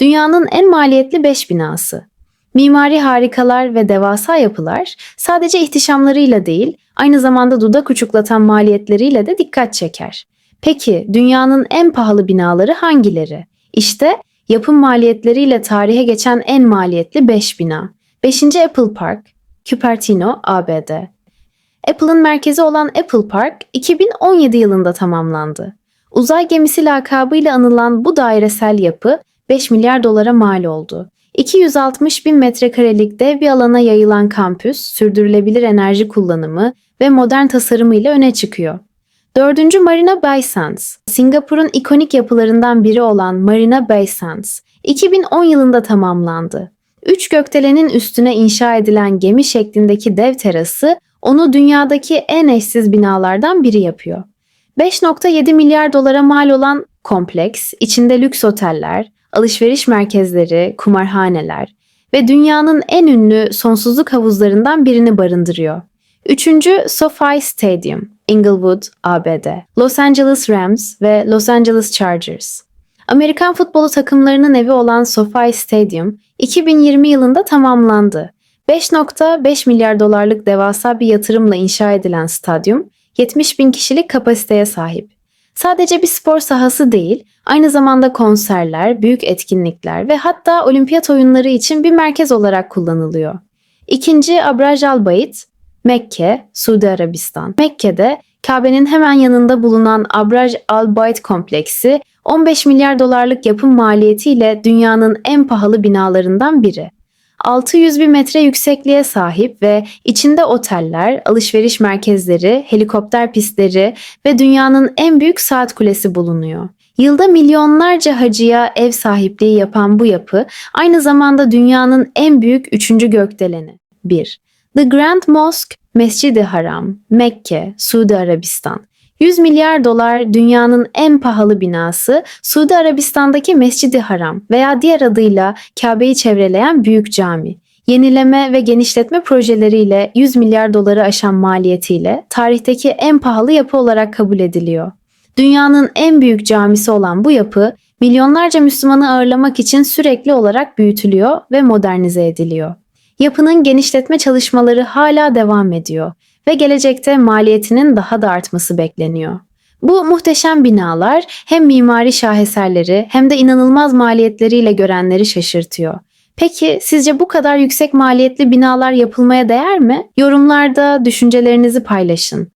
Dünyanın en maliyetli 5 binası. Mimari harikalar ve devasa yapılar sadece ihtişamlarıyla değil, aynı zamanda dudak uçuklatan maliyetleriyle de dikkat çeker. Peki dünyanın en pahalı binaları hangileri? İşte yapım maliyetleriyle tarihe geçen en maliyetli 5 bina. 5. Apple Park, Cupertino, ABD. Apple'ın merkezi olan Apple Park 2017 yılında tamamlandı. Uzay gemisi lakabıyla anılan bu dairesel yapı 5 milyar dolara mal oldu. 260 bin metrekarelik dev bir alana yayılan kampüs, sürdürülebilir enerji kullanımı ve modern tasarımıyla öne çıkıyor. Dördüncü Marina Bay Sands, Singapur'un ikonik yapılarından biri olan Marina Bay Sands, 2010 yılında tamamlandı. Üç gökdelenin üstüne inşa edilen gemi şeklindeki dev terası onu dünyadaki en eşsiz binalardan biri yapıyor. 5.7 milyar dolara mal olan kompleks, içinde lüks oteller, alışveriş merkezleri, kumarhaneler ve dünyanın en ünlü sonsuzluk havuzlarından birini barındırıyor. Üçüncü SoFi Stadium, Inglewood, ABD. Los Angeles Rams ve Los Angeles Chargers. Amerikan futbolu takımlarının evi olan SoFi Stadium 2020 yılında tamamlandı. 5.5 milyar dolarlık devasa bir yatırımla inşa edilen stadyum 70 bin kişilik kapasiteye sahip. Sadece bir spor sahası değil, aynı zamanda konserler, büyük etkinlikler ve hatta olimpiyat oyunları için bir merkez olarak kullanılıyor. İkinci Abraj Al Bait, Mekke, Suudi Arabistan. Mekke'de Kabe'nin hemen yanında bulunan Abraj Al Bait kompleksi 15 milyar dolarlık yapım maliyetiyle dünyanın en pahalı binalarından biri. 600 bin metre yüksekliğe sahip ve içinde oteller, alışveriş merkezleri, helikopter pistleri ve dünyanın en büyük saat kulesi bulunuyor. Yılda milyonlarca hacıya ev sahipliği yapan bu yapı aynı zamanda dünyanın en büyük üçüncü gökdeleni. 1. The Grand Mosque, Mescid-i Haram, Mekke, Suudi Arabistan. 100 milyar dolar dünyanın en pahalı binası Suudi Arabistan'daki Mescid-i Haram veya diğer adıyla Kabe'yi çevreleyen büyük cami. Yenileme ve genişletme projeleriyle 100 milyar doları aşan maliyetiyle tarihteki en pahalı yapı olarak kabul ediliyor. Dünyanın en büyük camisi olan bu yapı milyonlarca Müslümanı ağırlamak için sürekli olarak büyütülüyor ve modernize ediliyor. Yapının genişletme çalışmaları hala devam ediyor ve gelecekte maliyetinin daha da artması bekleniyor. Bu muhteşem binalar hem mimari şaheserleri hem de inanılmaz maliyetleriyle görenleri şaşırtıyor. Peki sizce bu kadar yüksek maliyetli binalar yapılmaya değer mi? Yorumlarda düşüncelerinizi paylaşın.